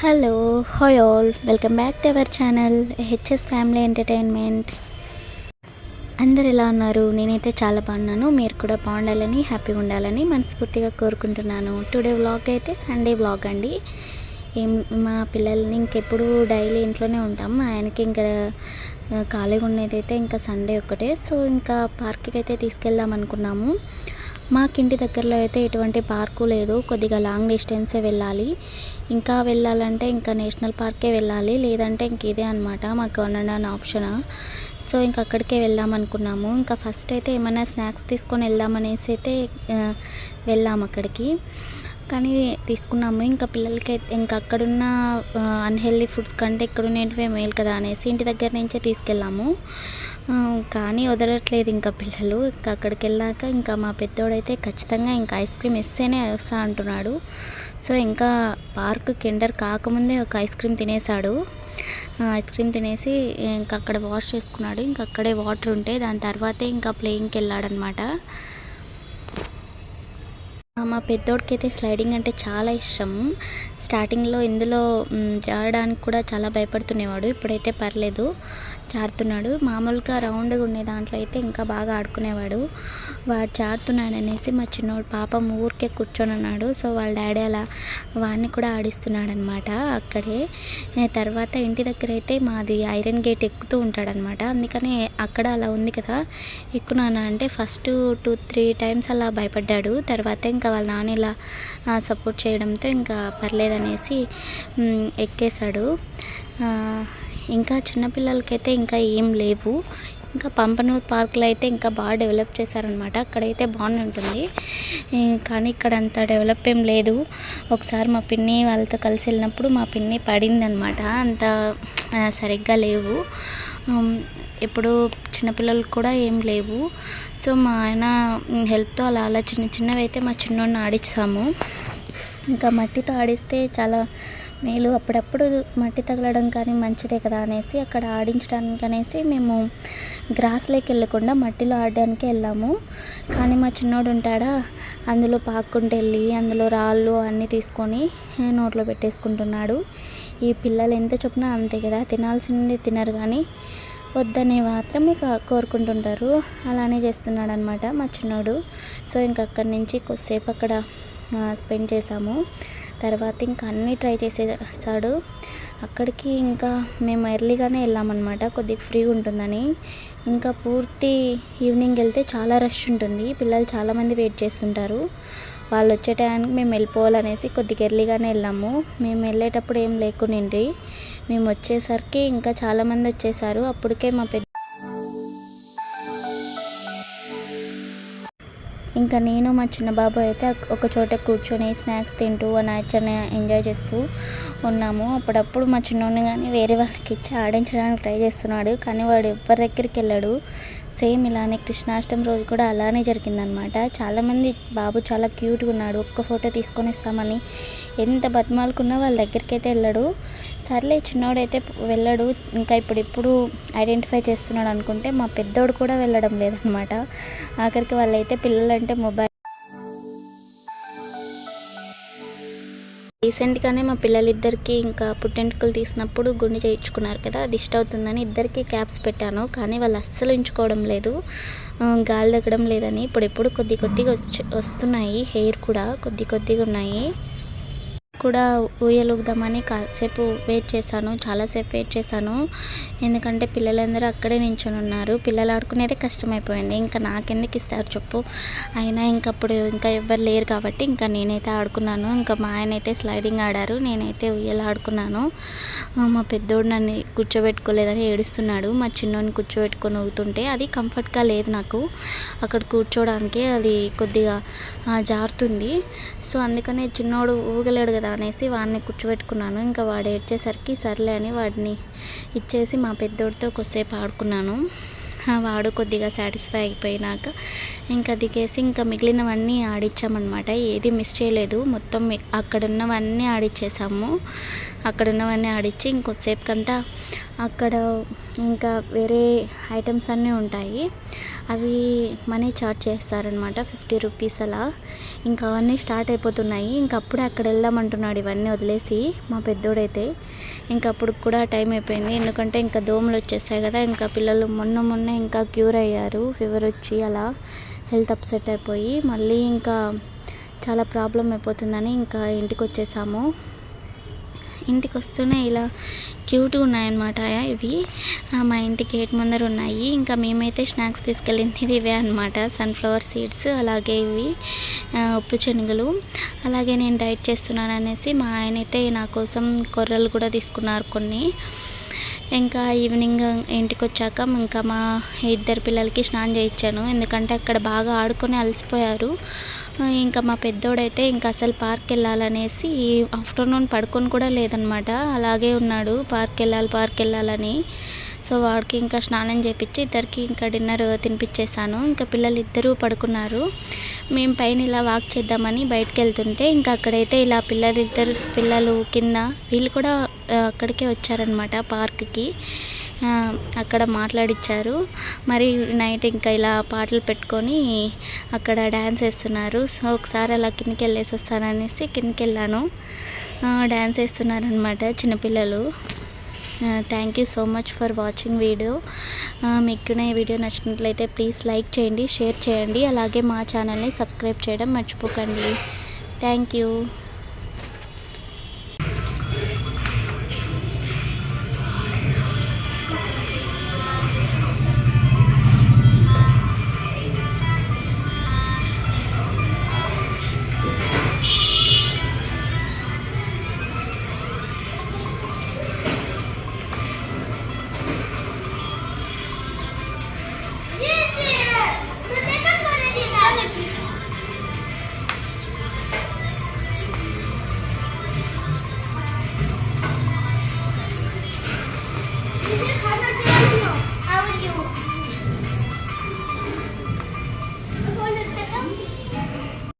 Hello hi all welcome back to our channel HS family entertainment అందరు ఎలా ఉన్నారు? నేనైతే చాలా బాగున్నాను. మీరు కూడా బాగుండాలని హ్యాపీగా ఉండాలని మనస్ఫూర్తిగా కోరుకుంటున్నాను. టుడే వ్లాగ్ అయితే సండే వ్లాగ్ అండి. ఏం మా పిల్లల్ని ఇంకెప్పుడు డైలీ ఇంట్లోనే ఉంటాం. ఆయనకి ఇంకా ఖాళీగా ఉండేది అయితే ఇంకా సండే ఒక్కటే. సో ఇంకా పార్క్కి అయితే తీసుకెళ్దాం అనుకున్నాము. మాకు ఇంటి దగ్గరలో అయితే ఎటువంటి పార్కు లేదు. కొద్దిగా లాంగ్ డిస్టెన్సే వెళ్ళాలి. ఇంకా వెళ్ళాలంటే ఇంకా నేషనల్ పార్కే వెళ్ళాలి. లేదంటే ఇంక ఇదే అనమాట మాకు one and one option? So ఇంక అక్కడికే వెళ్దాం అనుకున్నాము. ఇంకా ఫస్ట్ అయితే ఏమైనా స్నాక్స్ తీసుకొని వెళ్దామనేసి అయితే వెళ్ళాము అక్కడికి. కానీ తీసుకున్నాము. ఇంకా పిల్లలకి అయితే ఇంకా అక్కడున్న అన్హెల్దీ ఫుడ్స్ కంటే ఇక్కడ ఉండేటివే మేలు కదా అనేసి ఇంటి దగ్గర నుంచే తీసుకెళ్ళాము. కానీ వదలట్లేదు ఇంకా పిల్లలు. ఇంకా అక్కడికి వెళ్ళాక ఇంకా మా పెద్దోడైతే ఖచ్చితంగా ఇంకా ఐస్ క్రీమ్ ఇస్తేనే వస్తా అంటున్నాడు. సో ఇంకా పార్క్ కిండర్ కాకముందే ఒక ఐస్ క్రీమ్ తినేసాడు ఐస్ క్రీమ్ తినేసి ఇంకా అక్కడ వాష్ చేసుకున్నాడు. ఇంకా అక్కడే వాటర్ ఉంటే దాని తర్వాతే ఇంకా ప్లేయింగ్కి వెళ్ళాడనమాట మా పెద్దోడికి అయితే స్లైడింగ్ అంటే చాలా ఇష్టం. స్టార్టింగ్లో ఇందులో జారడానికి కూడా చాలా భయపడుతునేవాడు. ఇప్పుడైతే పర్లేదు జారుతున్నాడు. మామూలుగా రౌండ్గా ఉండే దాంట్లో అయితే ఇంకా బాగా ఆడుకునేవాడు. వాడు జారుతున్నాడు అనేసి మా చిన్నోడు పాపం ఊరికే కూర్చొని ఉన్నాడు సో వాళ్ళ డాడీ అలా వాడిని కూడా ఆడిస్తున్నాడు అనమాట అక్కడే తర్వాత ఇంటి దగ్గర అయితే మాది ఐరన్ గేట్ ఎక్కుతూ ఉంటాడనమాట. అందుకని అక్కడ అలా ఉంది కదా. ఎక్కునానా అంటే ఫస్ట్ టూ త్రీ టైమ్స్ అలా భయపడ్డాడు. తర్వాత ఇంకా వాళ్ళ నాన్న ఇలా సపోర్ట్ చేయడంతో ఇంకా పర్లేదనేసి ఎక్కేశాడు. ఇంకా చిన్నపిల్లలకైతే ఇంకా ఏం లేవు. ఇంకా పంపనూరు పార్కులో అయితే ఇంకా బాగా డెవలప్ చేశారనమాట అక్కడైతే బాగానే ఉంటుంది. కానీ ఇక్కడ అంత డెవలప్ ఏం లేదు. ఒకసారి మా పిన్ని వాళ్ళతో కలిసి వెళ్ళినప్పుడు మా పిన్ని పడిందనమాట అంత సరిగ్గా లేవు. ఇప్పుడు చిన్నపిల్లలు కూడా ఏం లేవు. సో మా ఆయన హెల్ప్తో అలా అలా చిన్న చిన్నవి అయితే మా చిన్నోడిని ఆడిస్తాము ఇంకా మట్టితో ఆడిస్తే చాలా మేలు. అప్పుడప్పుడు మట్టి తగలడం కానీ మంచిదే కదా అనేసి అక్కడ ఆడించడానికి అనేసి మేము గ్రాస్లోకి వెళ్ళకుండా మట్టిలో ఆడడానికి వెళ్ళాము. కానీ మా చిన్నోడు ఉంటాడా? అందులో పాక్కుంటూ వెళ్ళి అందులో రాళ్ళు అన్నీ తీసుకొని నోట్లో పెట్టేసుకుంటున్నాడు. ఈ పిల్లలు ఎంత చెప్పినా అంతే కదా తినాల్సింది తినరు కానీ వద్దని మాత్రమే కా- కోరుకుంటుంటారు. అలానే చేస్తున్నాడు అనమాట మా చిన్నోడు. సో ఇంక అక్కడి నుంచి కొద్దిసేపు అక్కడ స్పెండ్ చేసాము తర్వాత ఇంకా అన్నీ ట్రై చేసేసాడు. అక్కడికి ఇంకా మేము ఎర్లీగానే వెళ్ళామన్నమాట. కొద్దిగా ఫ్రీ ఉంటుందని. ఇంకా పూర్తి ఈవినింగ్ వెళ్తే చాలా రష్ ఉంటుంది. పిల్లలు చాలామంది వెయిట్ చేస్తుంటారు. వాళ్ళు వచ్చే టైంకి మేము వెళ్ళిపోవాలనేసి కొద్దిగా ఎర్లీగానే వెళ్ళాము. మేము వెళ్ళేటప్పుడు ఏం లేకునిండి మేము వచ్చేసరికి ఇంకా చాలామంది వచ్చేసారు. అప్పటికే మా పెద్ద ఇంకా నేను మా చిన్న బాబు అయితే ఒక చోట కూర్చొని స్నాక్స్ తింటూ ఆ నేచర్ని ఎంజాయ్ చేస్తూ ఉన్నాము. అప్పుడప్పుడు మా చిన్నోడిని కానీ వేరే వాళ్ళకి ఇచ్చి ఆడించడానికి ట్రై చేస్తున్నాడు. కానీ వాడు ఎవరి దగ్గరికి వెళ్ళాడు. సేమ్ ఇలానే కృష్ణాష్టమి రోజు కూడా అలానే జరిగిందనమాట. చాలామంది బాబు చాలా క్యూట్గా ఉన్నాడు ఒక్క ఫోటో తీసుకొని ఇస్తామని ఎంత బతిమాలుకున్నా వాళ్ళ దగ్గరికి అయితే వెళ్ళడు. సర్లే చిన్నోడైతే వెళ్ళడు ఇంకా ఇప్పుడు ఇప్పుడు ఐడెంటిఫై చేస్తున్నాడు అనుకుంటే మా పెద్దోడు కూడా వెళ్ళడం లేదనమాట. ఆఖరికి వాళ్ళైతే పిల్లలంటే మొబైల్ రీసెంట్గానే మా పిల్లలిద్దరికి ఇంకా పుట్టెంటుకలు తీసినప్పుడు గుండె చేయించుకున్నారు కదా అది ఇష్ట అవుతుందని ఇద్దరికి క్యాప్స్ పెట్టాను. కానీ వాళ్ళు అస్సలు ఉంచుకోవడం లేదు. గాలి తగ్గడం లేదని. ఇప్పుడు ఎప్పుడు కొద్ది కొద్దిగా వచ్చి వస్తున్నాయి హెయిర్ కూడా కొద్ది కొద్దిగా ఉన్నాయి. కూడా ఊయలుగుదామని కాసేపు వెయిట్ చేశాను చాలాసేపు వెయిట్ చేశాను. ఎందుకంటే పిల్లలందరూ అక్కడే నించొని ఉన్నారు. పిల్లలు ఆడుకునేదే కష్టమైపోయింది. ఇంకా నాకెందుకు ఇస్తారు చెప్పు. అయినా ఇంకా అప్పుడు ఇంకా ఎవ్వరు లేరు కాబట్టి ఇంకా నేనైతే ఆడుకున్నాను. ఇంకా మా ఆయన అయితే స్లైడింగ్ ఆడారు. నేనైతే ఉయ్యలు ఆడుకున్నాను. మా పెద్దోడు నన్ను కూర్చోబెట్టుకోలేదని ఏడుస్తున్నాడు. మా చిన్నోడిని కూర్చోబెట్టుకొని ఊగుతుంటే అది కంఫర్ట్గా లేదు నాకు. అక్కడ కూర్చోడానికి అది కొద్దిగా జారుతుంది. సో అందుకనే చిన్నోడు ఊగలేడు కదా అనేసి వాడిని కూర్చోబెట్టుకున్నాను. ఇంకా వాడు ఏడ్చేసరికి సర్లే అని వాడిని ఇచ్చేసి మా పెద్దోడితో కొద్దిసేపు ఆడుకున్నాను. వాడు కొద్దిగా సాటిస్ఫై అయిపోయినాక ఇంకా దిగేసి ఇంకా మిగిలినవన్నీ ఆడిచ్చామన్నమాట. ఏది మిస్ చేయలేదు. మొత్తం అక్కడున్నవన్నీ ఆడిచ్చేసాము. అక్కడున్నవన్నీ ఆడిచ్చి ఇంకొద్దిసేపుకంతా అక్కడ ఇంకా వేరే ఐటమ్స్ అన్నీ ఉంటాయి. అవి మనీ చార్జ్ చేస్తారనమాట ఫిఫ్టీ రూపీస్ అలా. ఇంకా అవన్నీ స్టార్ట్ అయిపోతున్నాయి. ఇంకా అప్పుడే అక్కడ వెళ్దామంటున్నాడు ఇవన్నీ వదిలేసి మా పెద్దోడైతే. ఇంకా అప్పుడు కూడా టైం అయిపోయింది. ఎందుకంటే ఇంకా దోమలు వచ్చేస్తాయి కదా. ఇంకా పిల్లలు మొన్న మొన్న ఇంకా క్యూర్ అయ్యారు. ఫీవర్ వచ్చి అలా హెల్త్ అప్సెట్ అయిపోయి మళ్ళీ ఇంకా చాలా ప్రాబ్లం అయిపోతుందని ఇంకా ఇంటికి వచ్చేసాము ఇంటికి వస్తూనే ఇలా క్యూట్గా ఉన్నాయన్నమాట ఇవి. మా ఇంటి గేట్ ముందర ఉన్నాయి. ఇంకా మేమైతే స్నాక్స్ తీసుకెళ్ళింది ఇవే అనమాట సన్ఫ్లవర్ సీడ్స్ అలాగే ఇవి ఉప్పు శనగలు. అలాగే నేను డైట్ చేస్తున్నాను అనేసి మా ఆయన అయితే నా కోసం కొర్రలు కూడా తీసుకున్నారు కొన్ని. ఇంకా ఈవినింగ్ ఇంటికి వచ్చాక ఇంకా మా ఇద్దరు పిల్లలకి స్నానం చేయించాను. ఎందుకంటే అక్కడ బాగా ఆడుకొని అలసిపోయారు. ఇంకా మా పెద్దోడైతే ఇంకా అసలు పార్క్ వెళ్ళాలనేసి ఆఫ్టర్నూన్ పడుకొని కూడా లేదనమాట. అలాగే ఉన్నాడు. పార్క్ వెళ్ళాలి పార్క్ వెళ్ళాలని. సో వాడికి ఇంకా స్నానం చేపించి ఇద్దరికి ఇంకా డిన్నర్ తినిపించేసాను ఇంకా పిల్లలు ఇద్దరూ పడుకున్నారు. మేము పైన ఇలా వాక్ చేద్దామని బయటకు వెళ్తుంటే ఇంకా అక్కడైతే ఇలా పిల్లలు ఇద్దరు పిల్లలు కింద వీళ్ళు కూడా అక్కడికే వచ్చారనమాట పార్క్కి. అక్కడ మాట్లాడిచ్చారు. మరి నైట్ ఇంకా ఇలా పాటలు పెట్టుకొని అక్కడ డ్యాన్స్ వేస్తున్నారు. సో ఒకసారి అలా కిందకి వెళ్ళేసి వస్తాననేసి కిందకి వెళ్ళాను. డ్యాన్స్ వేస్తున్నారనమాట చిన్నపిల్లలు. Thank you so much for watching video మీకు ఈ వీడియో నచ్చినట్లయితే ప్లీజ్ లైక్ చేయండి షేర్ చేయండి. అలాగే మా ఛానల్ని సబ్స్క్రైబ్ చేయడం మర్చిపోకండి. Thank you